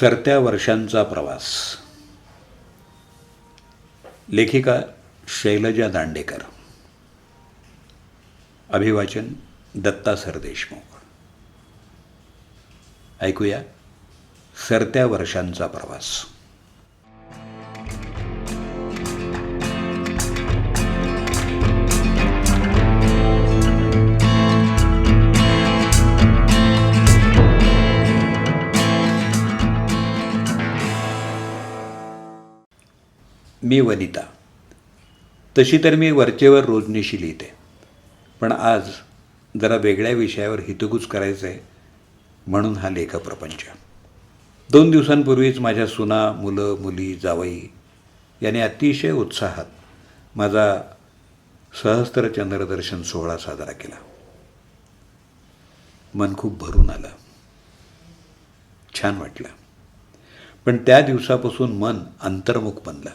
सरत्या वर्षांचा प्रवास. लेखिका शैलजा दांडेकर. अभिवाचन दत्ता सरदेशमुख ऐकूया सरत्या वर्षांचा प्रवास. मी वनिता. तशी तर मी वरचेवर रोजनिशी लिहिते. पण आज जरा वेगळ्या विषयावर हितगुज करायचं आहे म्हणून हा लेखप्रपंच. दोन दिवसांपूर्वीच माझ्या सुना मुलं मुली जावई यांनी अतिशय उत्साहात माझा सहस्त्र चंद्रदर्शन सोहळा साजरा केला. मन खूप भरून आलं. छान वाटलं. पण त्या दिवसापासून मन अंतर्मुख बनलं.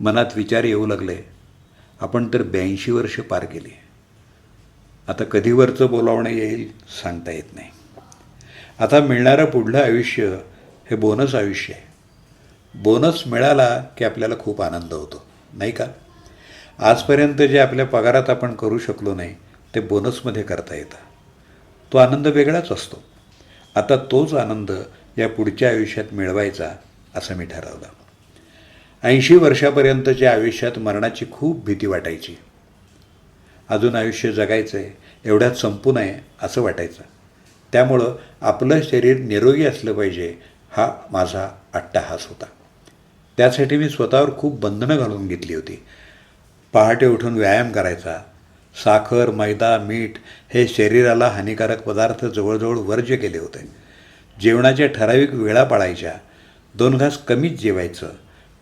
मनात विचार येऊ लागले. आपण तर ब्याऐंशी वर्ष पार केली. आता कधीवरचं बोलावणं येईल सांगता येत नाही. आता मिळणारं पुढलं आयुष्य हे बोनस आयुष्य आहे. बोनस मिळाला की आपल्याला खूप आनंद होतो. नाही का? आजपर्यंत जे आपल्या पगारात आपण करू शकलो नाही ते बोनसमध्ये करता येतं. तो आनंद वेगळाच असतो. आता तोच आनंद या पुढच्या आयुष्यात मिळवायचा असं मी ठरवलं. ऐंशी वर्षापर्यंतच्या आयुष्यात मरणाची खूप भीती वाटायची. अजून आयुष्य जगायचं आहे एवढ्यात संपू नये असं वाटायचं. त्यामुळं आपलं शरीर निरोगी असलं पाहिजे हा माझा अट्टाहास होता. त्यासाठी मी स्वतःवर खूप बंधनं घालून घेतली होती. पहाटे उठून व्यायाम करायचा साखर मैदा मीठ हे शरीराला हानिकारक पदार्थ जवळजवळ वर्ज्य केले होते. जेवणाच्या ठराविक वेळा पाळायच्या दोन घास कमीच जेवायचं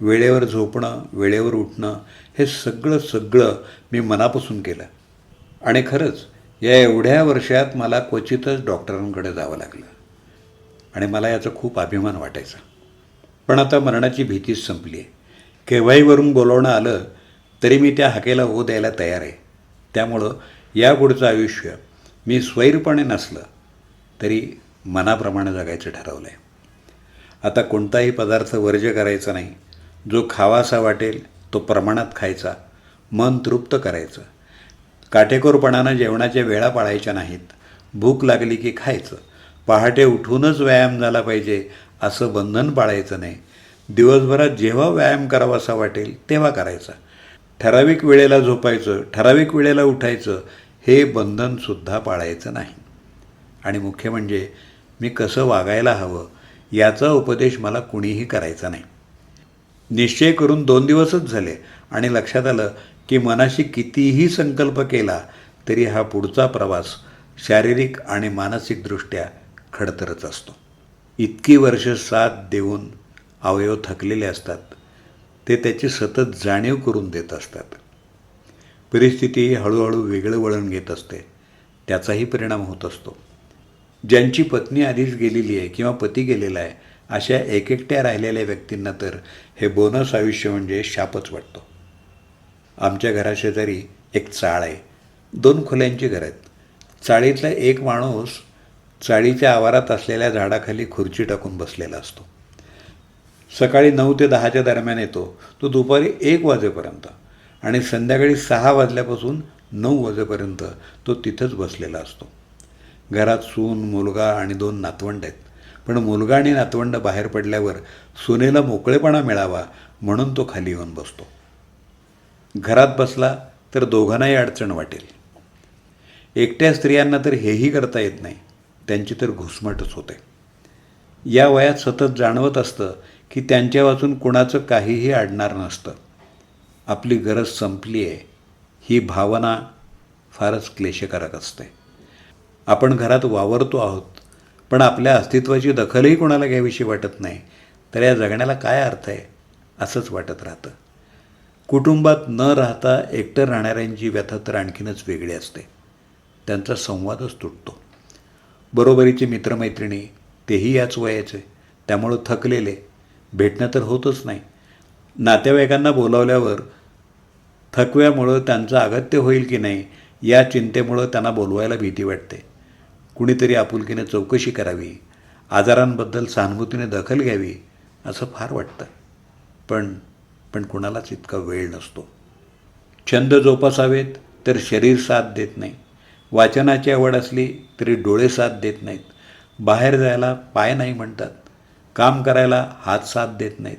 वेळेवर झोपणं वेळेवर उठणं हे सगळं सगळं मी मनापासून केलं. आणि खरंच या एवढ्या वर्षात मला क्वचितच डॉक्टरांकडे जावं लागलं. आणि मला याचा खूप अभिमान वाटायचा. पण आता मरणाची भीतीच संपली आहे केव्हाही वरून बोलवणं आलं तरी मी त्या हाकेला हो द्यायला तयार आहे. त्यामुळं या पुढचं आयुष्य मी स्वैरपणे नसलं तरी मनाप्रमाणे जगायचं ठरवलं आहे आता कोणताही पदार्थ वर्ज्य करायचा नाही जो खावासा वाटेल तो प्रमाणात खायचा मन तृप्त करायचं. काटेकोरपणानं जेवणाच्या वेळा पाळायच्या नाहीत. भूक लागली की खायचं. पहाटे उठूनच व्यायाम झाला पाहिजे असं बंधन पाळायचं नाही. दिवसभरात जेव्हा व्यायाम करावासा वाटेल तेव्हा करायचा. ठराविक वेळेला झोपायचं ठराविक वेळेला उठायचं हे बंधनसुद्धा पाळायचं नाही. आणि मुख्य म्हणजे मी कसं वागायला हवं याचा उपदेश मला कुणीही करायचा नाही. निश्चय करून दोन दिवसच झाले. आणि लक्षात आलं की मनाशी कितीही संकल्प केला तरी हा पुढचा प्रवास शारीरिक आणि मानसिकदृष्ट्या खडतरच असतो. इतकी वर्ष साथ देऊन अवयव थकलेले असतात. ते त्याची सतत जाणीव करून देत असतात. परिस्थिती हळूहळू वेगळं वळण घेत असते. त्याचाही परिणाम होत असतो. ज्यांची पत्नी आधीच गेलेली आहे किंवा पती गेलेला आहे अशा एकएकट्या राहिलेल्या व्यक्तींना तर हे बोनस आयुष्य म्हणजे शापच वाटतो. आमच्या घराशेजारी एक चाळ आहे. दोन खोल्यांची घर आहेत. चाळीतला एक माणूस चाळीच्या आवारात असलेल्या झाडाखाली खुर्ची टाकून बसलेला असतो. सकाळी नऊ ते दहाच्या दरम्यान येतो. तो दुपारी एक वाजेपर्यंत आणि संध्याकाळी सहा वाजल्यापासून नऊ वाजेपर्यंत तो तिथंच बसलेला असतो. घरात सून मुलगा आणि दोन नातवंड आहेत. पण मुलगा आणि नातवंड बाहेर पडल्यावर सुनेला मोकळेपणा मिळावा म्हणून तो खाली येऊन बसतो. घरात बसला तर दोघांनाही अडचण वाटेल. एकट्या स्त्रियांना तर हेही करता येत नाही. त्यांची तर घुसमटच होते. या वयात सतत जाणवत असतं की त्यांच्या वाचून कुणाचं काहीही अडणार नसतं. आपली गरज संपली आहे. ही भावना फारच क्लेशकारक असते. आपण घरात वावरतो आहोत. पण आपल्या अस्तित्वाची दखलही कोणाला घ्यावीशी वाटत नाही. तर या जगण्याला काय अर्थ आहे? असंच वाटत राहतं. कुटुंबात न राहता एकटं राहणाऱ्यांची व्यथा तर आणखीनच वेगळी असते. त्यांचा संवादच तुटतो. बरोबरीचे मित्रमैत्रिणी तेही याच वयाचे त्यामुळं थकलेले. भेटणं तर होतच नाही. नातेवाईकांना बोलावल्यावर थकव्यामुळं त्यांचं अगत्य होईल की नाही या चिंतेमुळं त्यांना बोलवायला भीती वाटते. कुणीतरी आपुलकीने चौकशी करावी आजारांबद्दल सहानुभूतीने दखल घ्यावी असं फार वाटतं. पण पण कुणालाच इतका वेळ नसतो. छंद जोपासावेत तर शरीर साथ देत नाही. वाचनाची आवड असली तरी डोळे साथ देत नाहीत. बाहेर जायला पाय नाही म्हणतात. काम करायला हात साथ देत नाहीत.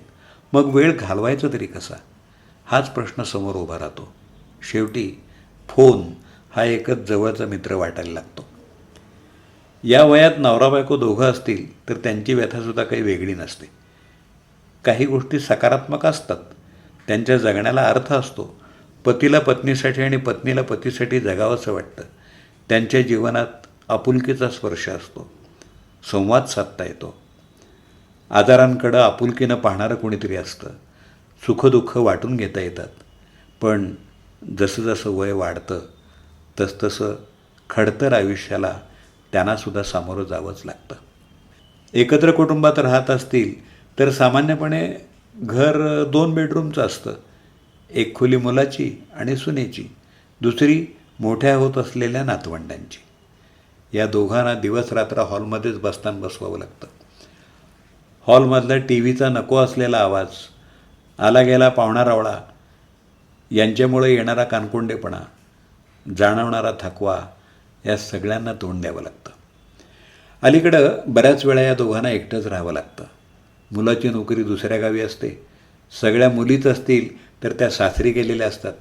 मग वेळ घालवायचा तरी कसा? हाच प्रश्न समोर उभा राहतो. शेवटी फोन हा एकच जवळचा मित्र वाटायला लागतो. या वयात नवरा बायको दोघं असतील तर त्यांची व्यथासुद्धा काही वेगळी नसते. काही गोष्टी सकारात्मक असतात. त्यांच्या जगण्याला अर्थ असतो. पतीला पत्नीसाठी आणि पत्नीला पतीसाठी जगावंसं वाटतं. त्यांच्या जीवनात आपुलकीचा स्पर्श असतो. संवाद साधता येतो. आजारांकडं आपुलकीनं पाहणारं कोणीतरी असतं. सुखदुःख वाटून घेता येतात. पण जसं जसं वय वाढतं तसतसं खडतर आयुष्याला त्यांनासुद्धा सामोरं जावंच लागतं. एकत्र कुटुंबात राहत असतील तर सामान्यपणे घर दोन बेडरूमचं असतं. एक खोली मुलाची आणि सुनेची. दुसरी मोठ्या होत असलेल्या नातवंडांची. या दोघांना दिवस रात्र हॉलमध्येच बसताना बसवावं लागतं. हॉलमधला टी व्हीचा नको असलेला आवाज आला गेला पाहुणारावळा यांच्यामुळे येणारा कानकोंडेपणा जाणवणारा थकवा या सगळ्यांना तोंड द्यावं लागतं. अलीकडं बऱ्याच वेळा या दोघांना एकटंच राहावं लागतं. मुलाची नोकरी दुसऱ्या गावी असते. सगळ्या मुलीच असतील तर त्या सासरी गेलेल्या असतात.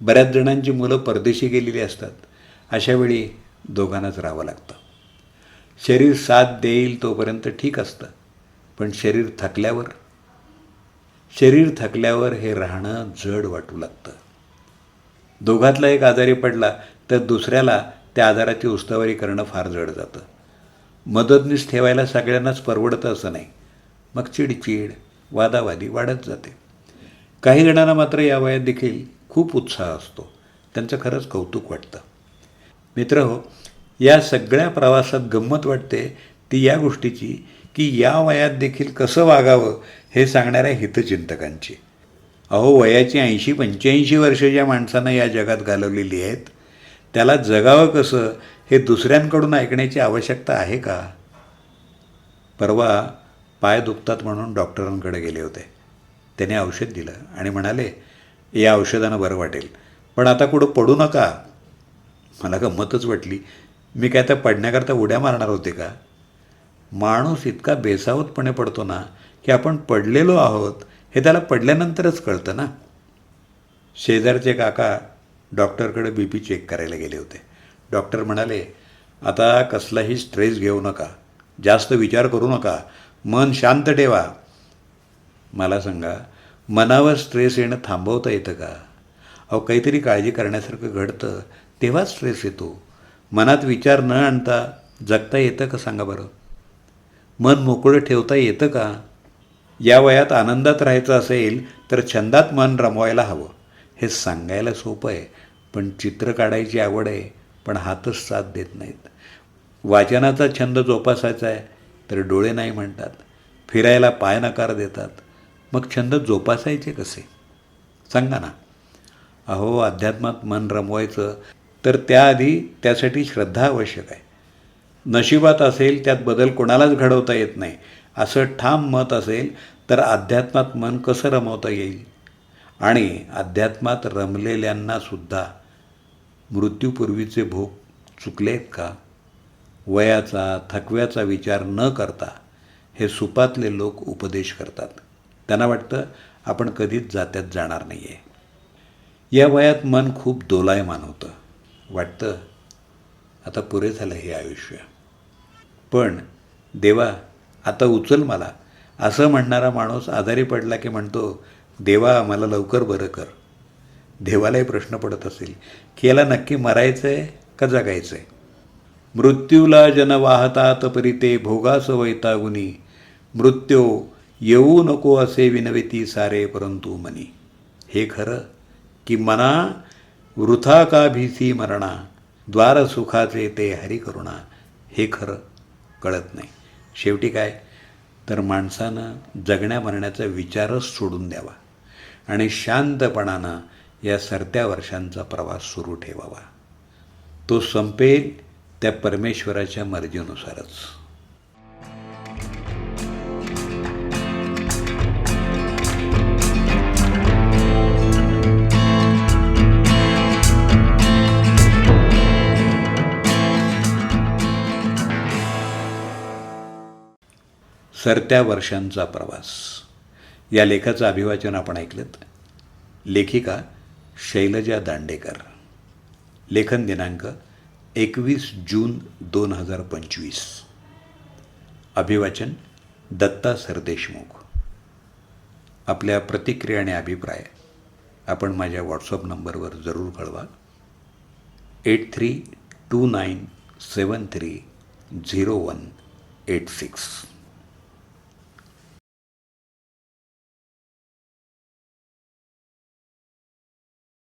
बऱ्याच जणांची मुलं परदेशी गेलेली असतात. अशावेळी दोघांनाच राहावं लागतं. शरीर साथ देईल तोपर्यंत ठीक असतं. पण शरीर थकल्यावर? शरीर थकल्यावर हे राहणं जड वाटू लागतं. दोघातला एक आजारी पडला तर दुसऱ्याला त्या आजाराची उस्तवारी करणं फार जड जातं. मदतनीस ठेवायला सगळ्यांनाच परवडतं असं नाही. मग चिडचिड वादावादी वाढत जाते. काही जणांना मात्र या वयात देखील खूप उत्साह असतो. त्यांचं खरंच कौतुक वाटतं. मित्र हो या सगळ्या प्रवासात गंमत वाटते ती या गोष्टीची की या वयात देखील कसं वागावं हे सांगणाऱ्या हितचिंतकांची. अहो वयाची ऐंशी पंच्याऐंशी वर्ष ज्या माणसानं या जगात घालवलेली आहेत त्याला जगावं कसं हे दुसऱ्यांकडून ऐकण्याची आवश्यकता आहे का? परवा पाय दुखतात म्हणून डॉक्टरांकडे गेले होते. त्याने औषध दिलं आणि म्हणाले या औषधानं बरं वाटेल. पण आता कुठं पडू नका. मला गंमतच वाटली. मी काय त्या पडण्याकरता उड्या मारणार होते का? माणूस इतका बेसावतपणे पडतो ना की आपण पडलेलो आहोत हे त्याला पडल्यानंतरच कळतं ना. शेजारचे काका डॉक्टरकडे बी पी चेक करायला गेले होते. डॉक्टर म्हणाले आता कसलाही स्ट्रेस घेऊ नका. जास्त विचार करू नका. मन शांत ठेवा. मला सांगा मनावर स्ट्रेस येणं थांबवता येतं का? अहो काहीतरी काळजी करण्यासारखं घडतं. तेव्हाच स्ट्रेस येतो. मनात विचार न आणता जगता येतं का सांगा बरं? मन मोकळं ठेवता येतं का? या वयात आनंदात राहायचं असेल तर छंदात मन रमवायला हवं. हे सांगायला सोपं आहे पण चित्र काढायची आवड आहे पण हातच साथ देत नाहीत. वाचनाचा छंद जोपासायचा आहे तर डोळे नाही म्हणतात. फिरायला पाय नकार देतात. मग छंद जोपासायचे कसे? सांगा ना. अहो अध्यात्मात मन रमवायचं तर त्याआधी त्यासाठी श्रद्धा आवश्यक आहे. नशिबात असेल त्यात बदल कोणालाच घडवता येत नाही. असं ठाम मत असेल तर अध्यात्मात मन कसं रमवता येईल? आणि अध्यात्मात रमलेल्यांना सुद्धा मृत्यूपूर्वीचे भोग चुकलेत का? वयाचा थकव्याचा विचार न करता हे सुपातले लोक उपदेश करतात. त्यांना वाटतं आपण कधीच जात्यात जाणार नाही आहे या वयात मन खूप दोलायमान होतं. वाटतं आता पुरे झालं हे आयुष्य. पण देवा आता उचल मला. असं म्हणणारा माणूस आजारी पडला की म्हणतो देवा मला लवकर बरं कर. देवालाही प्रश्न पडत असेल की याला नक्की मरायचं आहे का जगायचं आहे मृत्यूला जन वाहतात परिते भोगास वैतागुनी मृत्यू येऊ नको असे विनविती सारे परंतु मनी. हे खरं? की मना वृथा का भीसी मरणा द्वार सुखाचे ते हरी करुणा हे खरं? कळत नाही. शेवटी काय? तर माणसानं जगण्या मरण्याचा विचारच सोडून द्यावा. आणि शांतपणानं या सरत्या वर्षांचा प्रवास सुरू ठेवावा. तो संपेल त्या परमेश्वराच्या मर्जीनुसारच. सरत्या वर्षांचा प्रवास. या लेखाचं अभिवाचन आपण ऐकलं लेखिका शैलजा दांडेकर. लेखन दिनांक एकवीस जून दोन हजार पंचवीस. अभिवाचन दत्ता सरदेशमुख. आपल्या प्रतिक्रिया आणि अभिप्राय आपण माझ्या व्हॉट्सअप नंबरवर जरूर कळवा. Eight three two nine seven three zero one eight six.